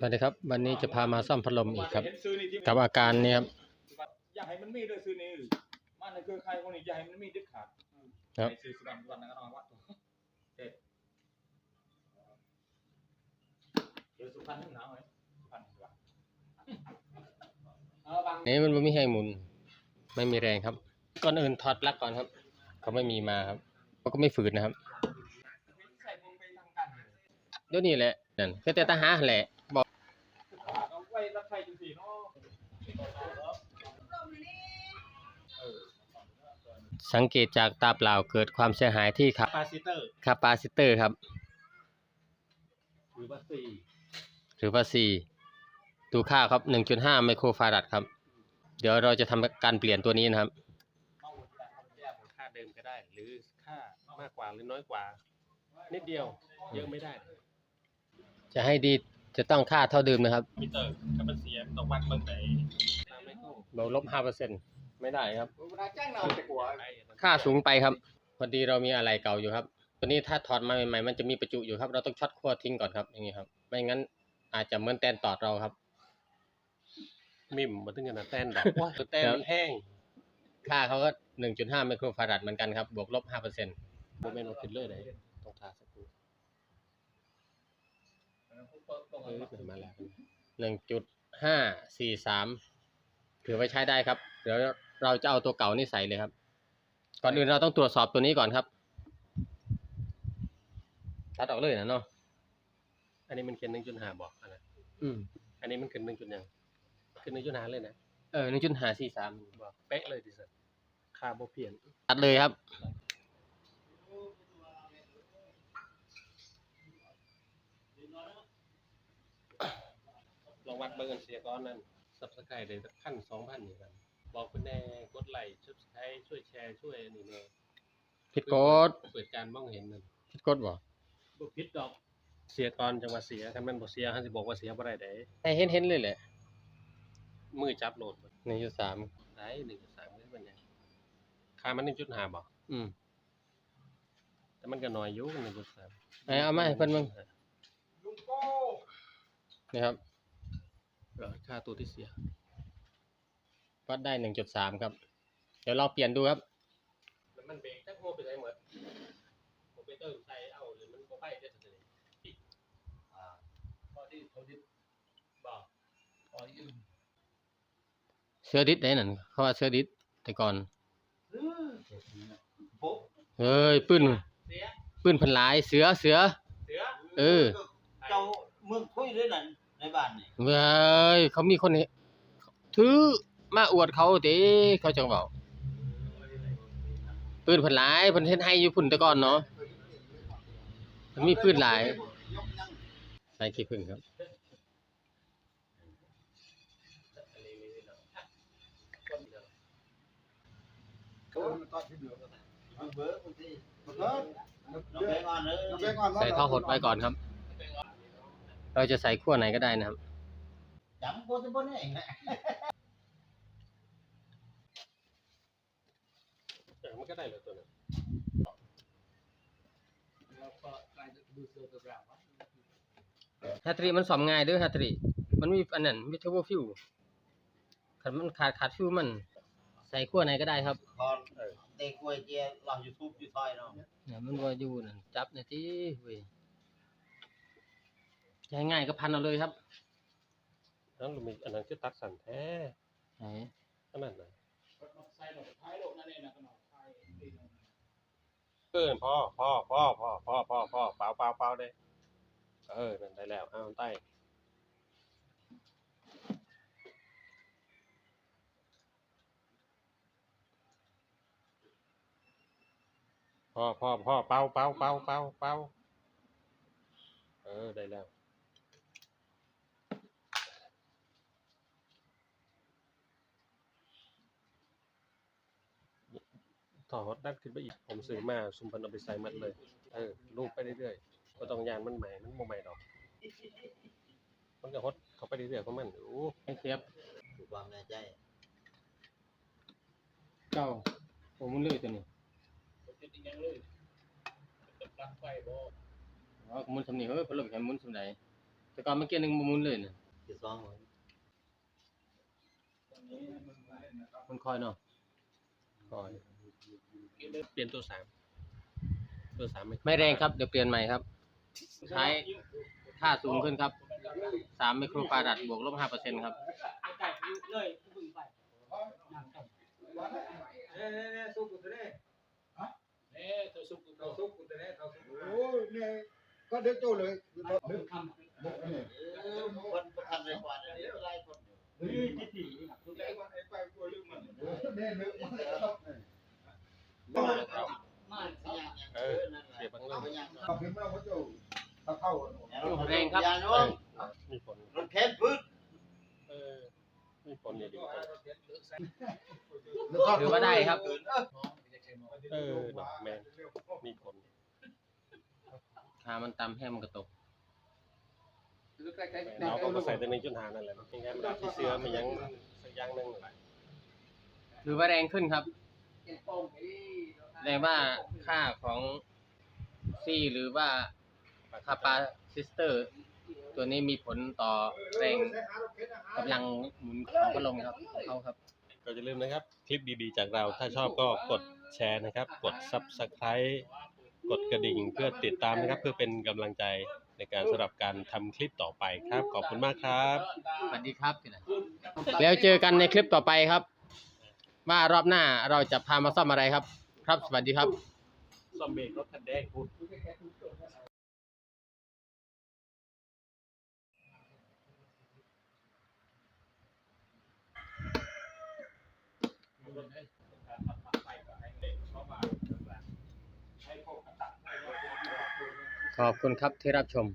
สวัสดีครับ วันนี้จะพามาซ่อมพัดลมอีกครับเห็นซื้อนี่ที่กับอาการนี้ครับอย่าให้มันมีด้วยซื้อนี่มันในเครือข่ายพวกนี้อย่าให้มันมีเด็ดขาดครับไอ้ซื้อสุดำวันนั้นก็ต้องวัดเด็ดเดี๋ยวสุพรรณหนาวไหมสุพรรณดีกว่าเอาบางนี้มันไม่ให้หมุน ไม่มีแรงครับ ก่อนอื่นถอดปลั๊กก่อนครับ เขาไม่มีมาครับเขาก็ไม่ฝืนนะครับใส่มึงไปทางกันเลยเดี๋ยวนี้แหละนั่นก็แต่ตาหาแหละ สังเกตจากตาเปล่าเกิดความเสียหายที่ครับปาซิเตอร์คาปาซิเตอร์ครับ หรือว่าสี่หรือว่า C ดูค่าครับ 1.5 ไมโครฟาราดครับ เดี๋ยวเราจะทำการเปลี่ยนตัวนี้นะครับต้องแยกค่าเดิมก็ได้ หรือค่ามากกว่าหรือน้อยกว่า นิดเดียวเยอะไม่ได้ จะให้ดีจะต้องค่าเท่าเดิมนะครับมิเตอร์ถ้ามันเสียต้องวัดเบิ่งไหนตามไม่เข้าเราลบ5% ไม่ได้ครับเวลาแจ้งเราจะกลัวไอ้ค่าสูงไปครับ พอดีเรามีอะไรเก่าอยู่ครับ ตัวนี้ถ้าถอดมาใหม่ๆมันจะมีประจุอยู่ครับ เราต้องช็อตขั้วทิ้งก่อนครับ อย่างนี้ครับ ไม่งั้นอาจจะเหมือนแตนตอดเราครับ มิมมาถึงขนาดแต้นดอกว่าแต้นมันแห้ง ค่าเขาก็1.5ไมโครฟาราดเหมือนกันครับ บวกลบ5%โมเมนต์มันขึ้นเลยไหนต้องทาสักครู่เออเปิดมาแล้ว1.543ถือไว้ใช้ได้ครับ เดี๋ยว เราจะเอาตัวเก่านี่ใส่เลยครับ ก่อนอื่นเราต้องตรวจสอบตัวนี้ก่อนครับ ตัดออกเลยนะเนาะ อันนี้มันขึ้นหนึ่งจุดห้าบอกอันนั้นอืม อันนี้มันขึ้นหนึ่งจุดยังขึ้นหนึ่งจุดห้าเลยนะ เออ1.543บอกเป๊ะเลยดิสันค่าโบเปลี่ยน ตัดเลยครับลองวัดเบิ่งกันเสียก้อนนั่นสับสกายเลยสักขั้นสองพันนี่กัน บอกคุณแน่กดไลค์ช่วยใช้ช่วยแชร์ช่วยอันนี่แน่ผิดกฎเปิดการมองเห็นนั่นผิดกฎบ่บ่ผิดดอกเสียก่อนจังว่าเสียคันแม่นบ่เสียคันสิบอกว่าเสียบ่ได้เด้ให้เห็นเห็นเลยแหละมือจับโหลดบ่1.3ได้1.3ได้มันยังค่ามัน1.5บ่อืม แต่มันก็น้อยอยู่1.3ไหนเอามาให้เพิ่นเบิ่ง ลุงโก้นี่ครับเออค่าตัวที่เสีย วัดได้1.3ครับ เดี๋ยวลองเปลี่ยนดูครับแล้วมันเบรกจักโฮไปได้หมดโอเปเตอร์ใส่เอาหรือมันบ่ไปได้จังซี่อ่าพอดีพอดีบ่พอดีเสื้อดิสได้นั่นเขาว่าเสื้อดิสแต่ก่อนปุ๊บเฮ้ยปืนเสียปืนพันหลายเสือเสือเสือเออเจ้าเมืองคุยด้วยนั่นในบ้านนี่เว้ยเขามีคนเห็นถือ มาอวดเขาเด้เขาจังเว้าปืนพันหลายเพิ่นเฮ็ดให้อยู่พุ่นแต่ก่อนเนาะมันมีปืนหลาย ใส่ขี้ผึ้งครับใส่ท่อหดไว้ก่อนครับ เราจะใส่ขั้วไหนก็ได้นะครับ จังโคตรบนเองนะเออมันก็ได้เลยตัวนั้นฮัตตรีมันซ่อมง่ายเด้อฮัตตรีมันมีอันนั้นมีเทอร์โบฟิวคันมันขาดขาดฟิวมัน ใส่ขั้วไหนก็ได้ครับก่อนเด็กกวยเจียเรายูทูบยูทอยเนาะเนี่ยมันว่าอยู่นั่นจับเนี่ยติเว้ยใช้ง่ายก็พันเอาเลยครับแล้วเรามีอันนั้นคือตัดสันแท้ไหนอันนั้นน่ะใส่ดอกท้ายโลกนั่นเองนะขนมไทยเกินพ่อพ่อพ่อพ่อพ่อพ่อพ่อเปล่าเปล่าเปล่าได้เออนั่นได้แล้วเอาใต้พ่อพ่อพ่อเป่าเป่าเป่าเป่าเป่าเออได้แล้ว ถอดด้านขึ้นไปอีก ผมซื้อมาซุมเพันเอาไปใส่หมัดเลย เออลูกไปเรื่อยๆก็ต้องยานมันใหม่มันบ่ใหม่ดอก มันก็ฮดเข้าไปเรื่อยๆของมัน โอ้ให้เสียบถูกความในใจเก้าโอ้มันเลยตัวนี้จะติดยังเลยจะปลั๊กไฟบ่อ๋อมุนสำนีเฮ้ยพัดลมแค่มุนสำใดแต่ก่อนเมื่อกี้นึงบ่หมุนเลยน่ะที่สองเลยมันคอยเนาะคอย เปลี่ยนตัวสามตัวสามไม่ไม่แรงครับ เดี๋ยวเปลี่ยนใหม่ครับ ใช้ค่าสูงขึ้นครับ3ไมโครฟาราดบวกลบ5%ครับเนี่ยๆๆสู้กูตัวนี้ฮะเอ้ตัวสู้กูตัวสู้กูตัวนี้ตัวสู้กูโอ้ยเนี่ยก็เด็กโตเลยนึกทำนึกนี่เออคนประกันเลยกว่าเดี๋ยวไล่คนเฮ้ยที่สี่ทุ เออเสียบังเลเอายเอาเห็นมันเอาเขาเจ้าเข้าแรงครับยาน้องมีผลรถแค้นพืชเออมีผลอย่าดีถือว่าได้ครับ เออดอกแมนมีผลขามันตำให้มันกระตกเราก็มาใส่แต่ในจุดหานั่นแหละยังไงมันเอาที่เสื้อมันยังสักอย่างหนึงนั่นแหละถือว่าแรงขึ้นครับ แสดงว่าค่าของซีหรือว่าคาปาซิสเตอร์ ตัวนี้มีผลต่อแรงกำลังหมุนของพัดลมครับของเขาครับ ก็อย่าลืมนะครับ คลิปดีๆ จากเราถ้าชอบก็กดแชร์นะครับ กด Subscribe กดกระดิ่งเพื่อติดตามนะครับ เพื่อเป็นกำลังใจในการสำหรับการทำคลิปต่อไปครับ ขอบคุณมากครับ สวัสดีครับที่ไหนแล้วเจอกันในคลิปต่อไปครับ ว่ารอบหน้าเราจะพามาซ่อมอะไรครับ ครับ สวัสดีครับ ซ่อมเบรกรถคันแดงพูดขอบคุณครับที่รับชม